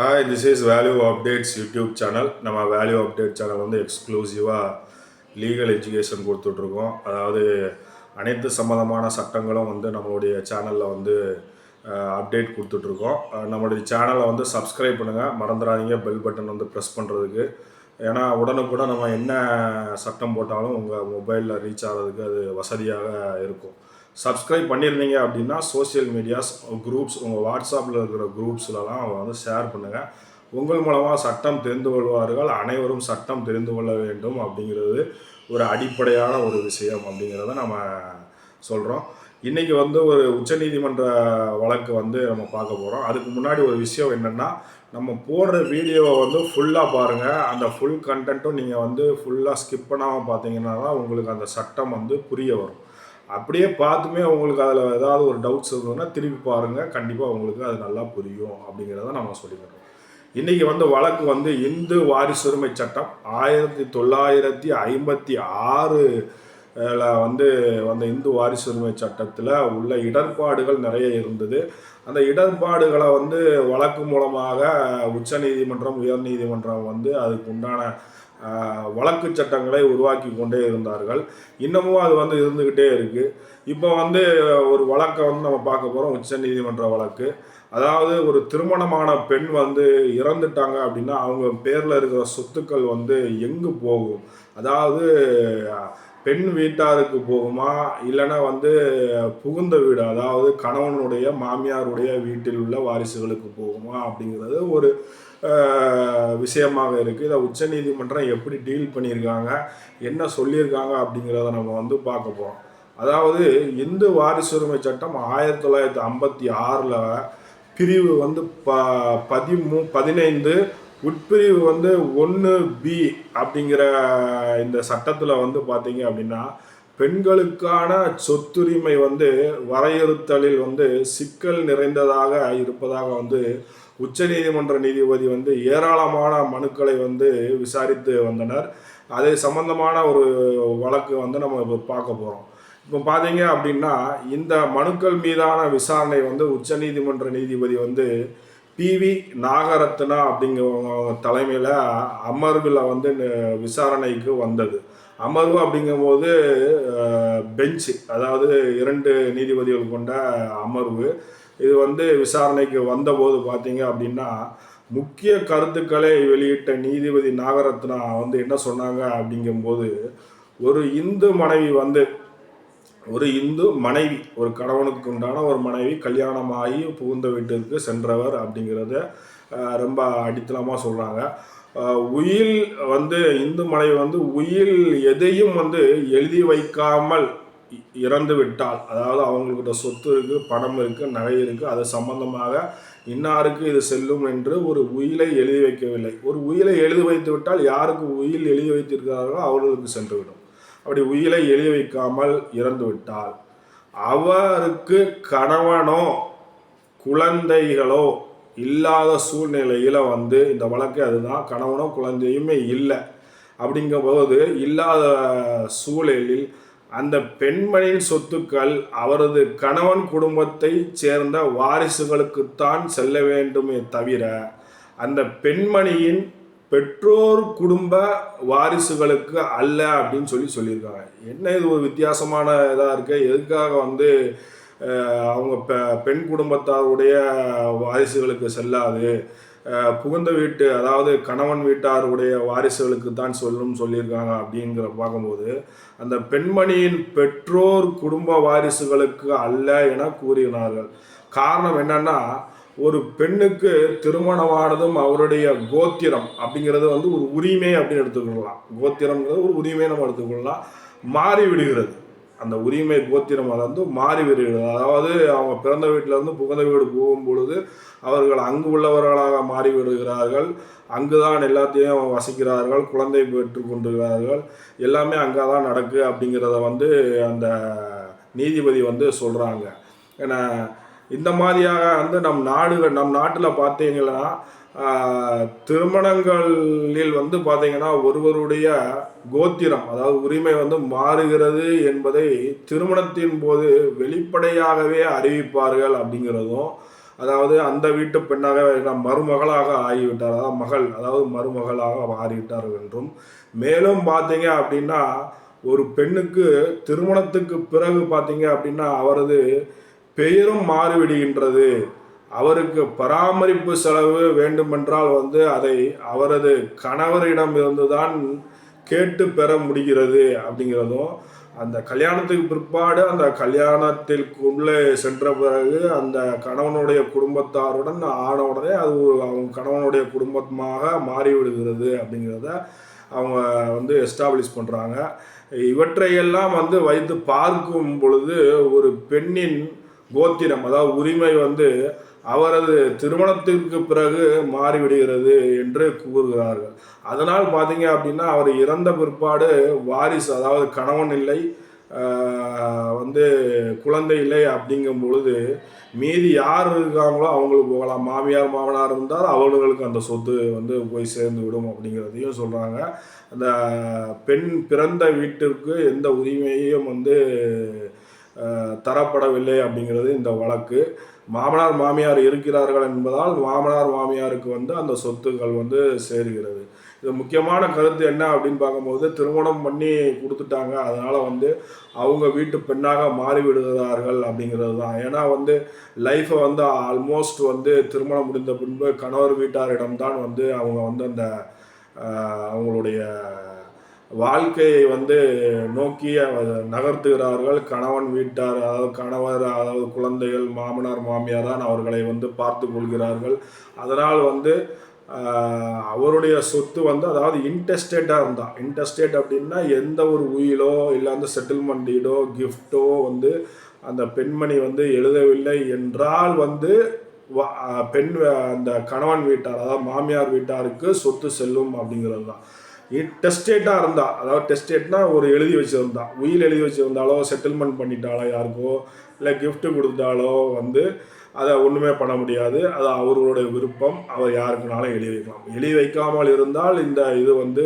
Hi this is Value Updates YouTube channel நம்ம value update channel வந்து எக்ஸ்க்ளூசிவாக legal education கொடுத்துட்ருக்கோம். அதாவது அனைத்து சம்மந்தமான சட்டங்களும் வந்து நம்மளுடைய சேனலில் வந்து அப்டேட் கொடுத்துட்ருக்கோம். நம்மளுடைய சேனலை வந்து சப்ஸ்கிரைப் பண்ணுங்கள் மறந்துடாதீங்க. பெல் பட்டன் வந்து ப்ரெஸ் பண்ணுறதுக்கு ஏன்னா உடனுக்குடன் நம்ம என்ன சட்டம் போட்டாலும் உங்கள் மொபைலில் ரீச் ஆகிறதுக்கு அது வசதியாக இருக்கும். சப்ஸ்கிரைப் பண்ணியிருந்தீங்க அப்படின்னா சோஷியல் மீடியாஸ் குரூப்ஸ் உங்கள் வாட்ஸ்அப்பில் இருக்கிற குரூப்ஸ்லலாம் வந்து ஷேர் பண்ணுங்கள் உங்கள் மூலமாக சட்டம் தெரிந்து கொள்வார்கள். அனைவரும் சட்டம் தெரிந்து கொள்ள வேண்டும் அப்படிங்கிறது ஒரு அடிப்படையான ஒரு விஷயம் அப்படிங்கிறத நம்ம சொல்கிறோம் இன்றைக்கி வந்து ஒரு உச்சநீதிமன்ற வழக்கு வந்து நம்ம பார்க்க போகிறோம் அதுக்கு முன்னாடி ஒரு விஷயம் என்னென்னா நம்ம போடுற வீடியோவை வந்து ஃபுல்லாக பாருங்கள் அந்த ஃபுல் கண்டென்ட்டும் நீங்கள் வந்து ஃபுல்லாக ஸ்கிப் பண்ணாமல் பார்த்தீங்கன்னா தான் உங்களுக்கு அந்த சட்டம் வந்து புரிய வரும். அப்படியே பார்த்துமே உங்களுக்கு அதில் ஏதாவது ஒரு டவுட்ஸ் இருந்ததுன்னா திருப்பி பாருங்கள் கண்டிப்பாக உங்களுக்கு அது நல்லா புரியும் அப்படிங்கிறத நம்ம சொல்லிக்கிறோம் இன்றைக்கி வந்து வழக்கு வந்து இந்து வாரிசுரிமை சட்டம் ஆயிரத்தி தொள்ளாயிரத்தி ஐம்பத்தி ஆறு வந்து வந்த இந்து வாரிசுரிமை சட்டத்தில் உள்ள இடர்பாடுகள் நிறைய இருந்தது. அந்த இடர்பாடுகளை வந்து வழக்கு மூலமாக உச்சநீதிமன்றம் உயர்நீதிமன்றம் வந்து அதுக்கு உண்டான வழக்கு சட்டங்களை உருவாக்கி கொண்டே இருந்தார்கள். இன்னமும் அது வந்து இருந்துக்கிட்டே இருக்குது இப்போ வந்து ஒரு வழக்கை வந்து நம்ம பார்க்க போகிறோம் உச்சநீதிமன்ற வழக்கு. அதாவது ஒரு திருமணமான பெண் வந்து இறந்துட்டாங்க அப்படின்னா அவங்க பேரில் இருக்கிற சொத்துக்கள் வந்து எங்கு போகும்? அதாவது பெண் வீட்டாருக்கு போகுமா? இல்லைன்னா வந்து புகுந்த வீடு? அதாவது கணவனுடைய மாமியாருடைய வீட்டில் உள்ள வாரிசுகளுக்கு போகுமா? அப்படிங்கிறது ஒரு விஷயமாக இருக்குது இதை உச்சநீதிமன்றம் எப்படி டீல் பண்ணியிருக்காங்க? என்ன சொல்லியிருக்காங்க? அப்படிங்கிறத நம்ம வந்து பார்க்க போகிறோம் அதாவது இந்து வாரிசுரிமை சட்டம் ஆயிரத்தி தொள்ளாயிரத்தி ஐம்பத்தி ஆறில் பிரிவு வந்து ப பதிமூ பதினைந்து உட்பிரிவு வந்து ஒன்று பி அப்படிங்கிற இந்த சட்டத்தில் வந்து பார்த்தீங்க அப்படின்னா பெண்களுக்கான சொத்துரிமை வந்து வரையறுத்தலில் வந்து சிக்கல் நிறைந்ததாக இருப்பதாக வந்து உச்சநீதிமன்ற நீதிபதி வந்து ஏராளமான மனுக்களை வந்து விசாரித்து வந்தனர். அது சம்பந்தமான ஒரு வழக்கு வந்து நம்ம இப்போ பார்க்க போகிறோம் இப்போ பார்த்தீங்க அப்படின்னா இந்த மனுக்கள் மீதான விசாரணை வந்து உச்சநீதிமன்ற நீதிபதி வந்து பிவி நாகரத்னா அப்படிங்கிற தலைமையில் அமர்வில் வந்து விசாரணைக்கு வந்தது. அமர்வு அப்படிங்கும்போது பெஞ்சு அதாவது இரண்டு நீதிபதிகள் கொண்ட அமர்வு. இது வந்து விசாரணைக்கு வந்தபோது பார்த்தீங்க அப்படின்னா முக்கிய கருத்துக்களை வெளியிட்ட நீதிபதி நாகரத்னா வந்து என்ன சொன்னாங்க அப்படிங்கும்போது ஒரு இந்து மனைவி வந்து ஒரு இந்து மனைவி ஒரு கணவனுக்கு உண்டான ஒரு மனைவி கல்யாணமாகி புகுந்த வீட்டிற்கு சென்றவர் அப்படிங்கிறத ரொம்ப அடித்தளமாக சொல்கிறாங்க உயில் வந்து இந்து மனைவி வந்து உயில் எதையும் வந்து எழுதி வைக்காமல் இறந்து விட்டால் அதாவது அவங்கக்கிட்ட சொத்து இருக்குது பணம் இருக்குது நகை இருக்குது அது சம்பந்தமாக இன்னாருக்கு இது செல்லும் என்று ஒரு உயிலை எழுதி வைக்கவில்லை. ஒரு உயிலை எழுதி வைத்து விட்டால் யாருக்கு உயில் எழுதி வைத்திருக்கிறார்களோ அவர்களுக்கு சென்றுவிடும். அப்படி உயிரை எழுதி வைக்காமல் இறந்து விட்டால் அவருக்கு கணவனோ குழந்தைகளோ இல்லாத சூழ்நிலையில் வந்து இந்த வழக்கு அதுதான் கணவனோ குழந்தையுமே இல்லை. அப்படிங்கும்போது இல்லாத சூழலில் அந்த பெண்மணியின் சொத்துக்கள் அவரது கணவன் குடும்பத்தை சேர்ந்த வாரிசுகளுக்குத்தான் செல்ல வேண்டுமே தவிர அந்த பெண்மணியின் பெற்றோர் குடும்ப வாரிசுகளுக்கு அல்ல அப்படின்னு சொல்லி சொல்லியிருக்காங்க. என்ன இது ஒரு வித்தியாசமான இதாக இருக்கு? எதுக்காக வந்து அவங்க பெ பெண் குடும்பத்தாருடைய வாரிசுகளுக்கு செல்லாது? புகுந்த வீட்டு அதாவது கணவன் வீட்டாருடைய வாரிசுகளுக்கு தான் சொல்லும் சொல்லியிருக்காங்க அப்படிங்கிற பார்க்கும்போது அந்த பெண்மணியின் பெற்றோர் குடும்ப வாரிசுகளுக்கு அல்ல என கூறினார்கள். காரணம் என்னன்னா ஒரு பெண்ணுக்கு திருமணமானதும் அவருடைய கோத்திரம் அப்படிங்கிறது வந்து ஒரு உரிமை அப்படின்னு எடுத்துக்கொள்ளலாம். கோத்திரம்ங்கிறது ஒரு உரிமை நம்ம எடுத்துக்கொள்ளலாம். மாறி விடுகிறது. அந்த உரிமை கோத்திரம் அது வந்து மாறி விடுகிறது. அதாவது அவங்க பிறந்த வீட்டிலேருந்து புகுந்த வீடு போகும் பொழுது அவர்கள் அங்கு உள்ளவர்களாக மாறி விடுகிறார்கள். அங்குதான் எல்லாத்தையும் வசிக்கிறார்கள். குழந்தை பெற்று கொண்டுகிறார்கள் எல்லாமே அங்கே தான் நடக்கு அப்படிங்கிறத வந்து அந்த நீதிபதி வந்து சொல்கிறாங்க ஏன்னா இந்த மாதிரியாக வந்து நம் நாடுகள் நம் நாட்டில் பார்த்தீங்கன்னா திருமணங்களில் வந்து பார்த்தீங்கன்னா ஒருவருடைய கோத்திரம் அதாவது உரிமை வந்து மாறுகிறது என்பதை திருமணத்தின் போது வெளிப்படையாகவே அறிவிப்பார்கள் அப்படிங்கிறதும் அதாவது அந்த வீட்டு பெண்ணாக நாம் மருமகளாக ஆகிவிட்டார் அதாவது மகள் அதாவது மருமகளாக மாறிவிட்டார்கள் என்றும். மேலும் பார்த்தீங்க அப்படின்னா ஒரு பெண்ணுக்கு திருமணத்துக்கு பிறகு பார்த்தீங்க அப்படின்னா அவரது பெயரும் மாறிவிடுகின்றது. அவருக்கு பராமரிப்பு செலவு வேண்டுமென்றால் வந்து அதை அவரது கணவரிடம் இருந்துதான் கேட்டு பெற முடிகிறது அப்படிங்கிறதும் அந்த கல்யாணத்துக்கு பிற்பாடு அந்த கல்யாணத்திற்குள்ளே சென்ற பிறகு அந்த கணவனுடைய குடும்பத்தாருடன் ஆன உடனே அது அவங்க கணவனுடைய குடும்பமாக மாறிவிடுகிறது அப்படிங்கிறத அவங்க வந்து எஸ்டாப்ளிஷ் பண்ணுறாங்க இவற்றையெல்லாம் வந்து வைத்து பார்க்கும் பொழுது ஒரு பெண்ணின் கோத்திரம் அதாவது உரிமை வந்து அவரது திருமணத்திற்கு பிறகு மாறிவிடுகிறது என்று கூறுகிறார்கள். அதனால் பார்த்தீங்க அப்படின்னா அவர் இறந்த பிற்பாடு வாரிசு அதாவது கணவன் இல்லை வந்து குழந்தை இல்லை அப்படிங்கும் பொழுது மீதி யார் இருக்காங்களோ அவங்களுக்கு போகலாம். மாமியார் மாமனார் இருந்தால் அவர்களுக்கு அந்த சொத்து வந்து போய் சேர்ந்து விடும் அப்படிங்கிறதையும் சொல்கிறாங்க அந்த பெண் பிறந்த வீட்டிற்கு எந்த உரிமையும் வந்து தரப்படவில்லை அப்படிங்கிறது இந்த வழக்கு. மாமனார் மாமியார் இருக்கிறார்கள் என்பதால் மாமனார் மாமியாருக்கு வந்து அந்த சொத்துக்கள் வந்து சேருகிறது. இது முக்கியமான கருத்து என்ன அப்படின்னு பார்க்கும்போது திருமணம் பண்ணி கொடுத்துட்டாங்க. அதனால் வந்து அவங்க வீட்டு பெண்ணாக மாறி விடுகிறார்கள் அப்படிங்கிறது தான். ஏன்னா வந்து லைஃப்பை வந்து ஆல்மோஸ்ட் வந்து திருமணம் முடிந்த பின்பு கணவர் வீட்டாரிடம்தான் வந்து அவங்க வந்து அந்த அவங்களுடைய வாழ்க்கையை வந்து நோக்கி நகர்த்துகிறார்கள். கணவன் வீட்டார் அதாவது கணவர் அதாவது குழந்தைகள் மாமனார் மாமியார் தான் அவர்களை வந்து பார்த்து கொள்கிறார்கள். அதனால் வந்து அவருடைய சொத்து வந்து அதாவது இன்டெஸ்டேட்டாக இருந்தால் இன்டெஸ்டேட் அப்படின்னா எந்த ஒரு உயிலோ இல்லை அந்த செட்டில்மெண்ட் டீடோ கிஃப்ட்டோ வந்து அந்த பெண்மணி வந்து எழுதவில்லை என்றால் வந்து பெண் அந்த கணவன் வீட்டார் அதாவது மாமியார் வீட்டாருக்கு சொத்து செல்லும் அப்படிங்கிறது தான் டெஸ்டேட்டாக இருந்தா அதாவது டெஸ்டேட்னா ஒரு எழுதி வச்சுருந்தா உயில் எழுதி வச்சுருந்தாலோ செட்டில்மெண்ட் பண்ணிட்டாலோ யாருக்கோ இல்லை கிஃப்ட்டு கொடுத்தாலோ வந்து அதை ஒன்றுமே பண்ண முடியாது. அது அவர்களுடைய விருப்பம். அவர் யாருக்குனாலும் எழுதி வைக்கலாம். எழுதி வைக்காமல் இருந்தால் இந்த இது வந்து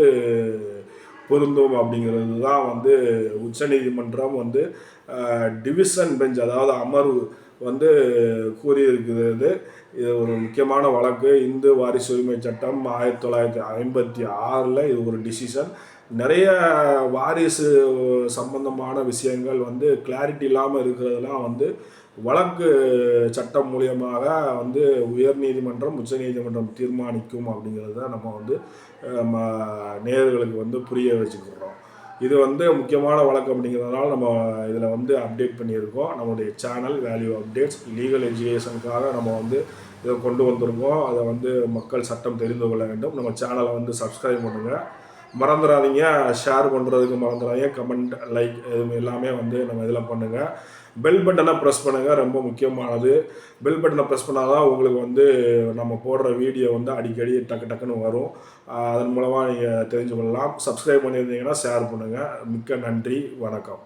பொருந்தும் அப்படிங்கிறது தான் வந்து உச்சநீதிமன்றம் வந்து டிவிஷன் பெஞ்ச் அதாவது அமர்வு வந்து கூறியிருக்கிறது. இது ஒரு முக்கியமான வழக்கு. இந்து வாரிசு உரிமை சட்டம் ஆயிரத்தி தொள்ளாயிரத்தி ஐம்பத்தி ஆறில் இது ஒரு டிசிஷன் நிறைய வாரிசு சம்பந்தமான விஷயங்கள் வந்து கிளாரிட்டி இல்லாமல் இருக்கிறதுலாம் வந்து வழக்கு சட்டம் மூலியமாக வந்து உயர்நீதிமன்றம் உச்சநீதிமன்றம் தீர்மானிக்கும் அப்படிங்கிறத நம்ம வந்து நம்ம நேர்களுக்கு நேயர்களுக்கு வந்து புரிய வச்சுக்கிறோம். இது வந்து முக்கியமான வழக்கு அப்படிங்கிறதுனால நம்ம இதில் வந்து அப்டேட் பண்ணியிருக்கோம். நம்மளுடைய சேனல் வேல்யூ அப்டேட்ஸ் லீகல் எஜுகேஷனுக்காக நம்ம வந்து இதை கொண்டு வந்திருக்கோம். அதை வந்து மக்கள் சட்டம் தெரிந்து கொள்ள வேண்டும். நம்ம சேனலை வந்து சப்ஸ்கிரைப் பண்ணுங்கள் மறந்துடாதீங்க. ஷேர் பண்ணுறதுக்கு மறந்துடாதீங்க. கமெண்ட் லைக் இது எல்லாமே வந்து நம்ம இதில் பண்ணுங்கள் பெல் பட்டனை ப்ரெஸ் பண்ணுங்கள் ரொம்ப முக்கியமானது. பெல் பட்டனை ப்ரெஸ் பண்ணால் தான் உங்களுக்கு வந்து நம்ம போடுற வீடியோ வந்து அடிக்கடி டக்கு டக்குன்னு வரும். அதன் மூலமாக நீங்கள் தெரிஞ்சு கொள்ளலாம் சப்ஸ்கிரைப் பண்ணியிருந்தீங்கன்னா ஷேர் பண்ணுங்கள் மிக்க நன்றி. வணக்கம்.